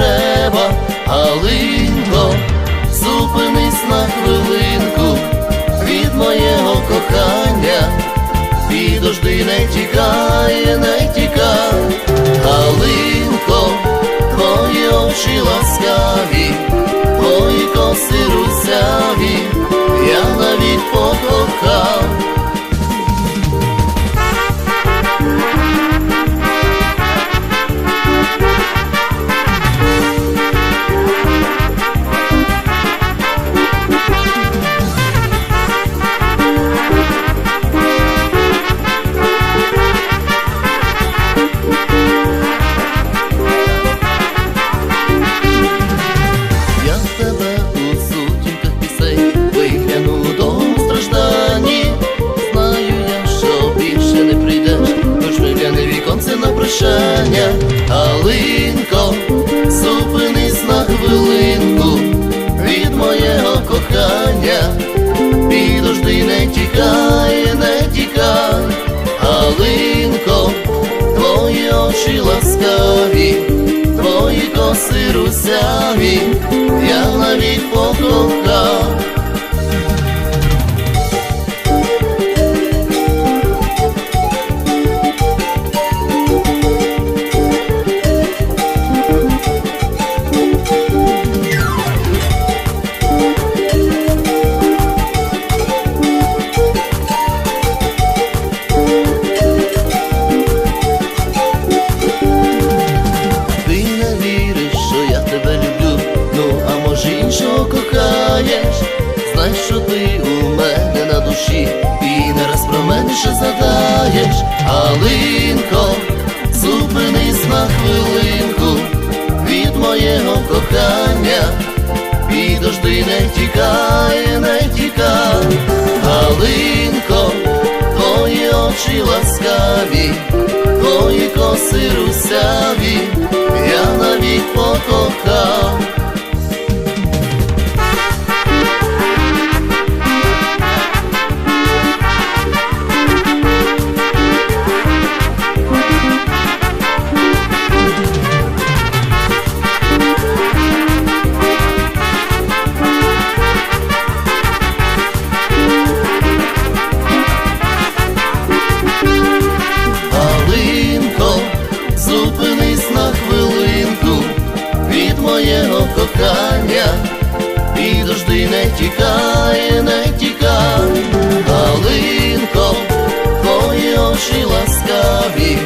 неба, Галинко, зупинись на хвилинку від моєго кохання, підожди, не тікає, не тікай, прощання. Галинко, зупинись на хвилинку від моєго кохання. Підожди, не тікай, не тікай, Галинко, твої очі ласкаві, твої коси русяві, я навіть покохав. Знай, що ти у мене на душі, і не раз про мене ще задаєш, Алинко, зупинись на хвилинку від моєго кохання, підожди, не тікай, не тікай, Галинко, твої очі ласкаві, твої коси русяві, я навіть покохав. Кохання, підожди, не тікає, не тікай, Галинко, твої очі ласкаві,